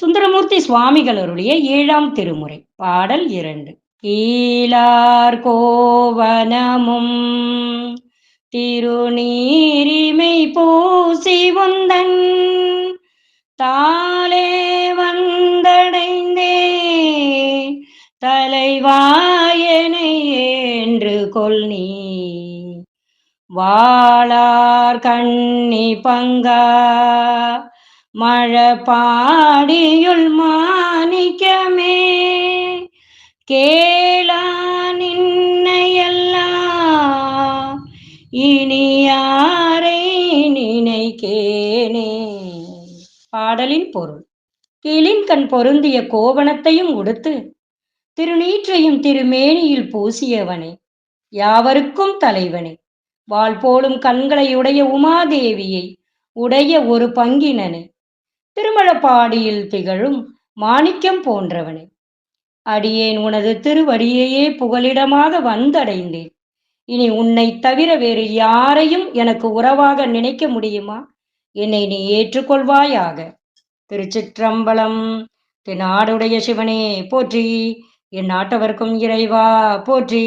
சுந்தரமூர்த்தி சுவாமிகள் அருளிய ஏழாம் திருமுறை பாடல் இரண்டு. கீழார் கோவனமும் திருநீரிமை பூசி உந்தன் தாளே வந்தடைந்தே தலைவாயனை என்று கொள் நீ. வாளார் கண்ணி பங்கா மழபாடியுள் மாணிக்கமே கேளா நின்னையெல்லாம் இனி யாரை நினைக்கேனே. பாடலின் பொருள் கீழின் கண் பொருந்திய கோவணத்தையும் உடுத்து திருநீற்றையும் திருமேனியில் பூசியவனே யாவருக்கும் தலைவனே. வாள் போலும் கண்களை உடைய உமாதேவியை உடைய ஒரு பங்கினனே. திருமழப்பாடியில் திகழும் மாணிக்கம் போன்றவனே. அடியேன் உனது திருவடியையே புகலிடமாக வந்தடைந்தேன். இனி உன்னை தவிர வேறு யாரையும் எனக்கு உறவாக நினைக்க முடியுமா? என்னை நீ ஏற்றுக்கொள்வாயாக. திருச்சிற்றம்பலம் நாடுடைய சிவனே போற்றி. என் நாட்டவர்க்கும் இறைவா போற்றி.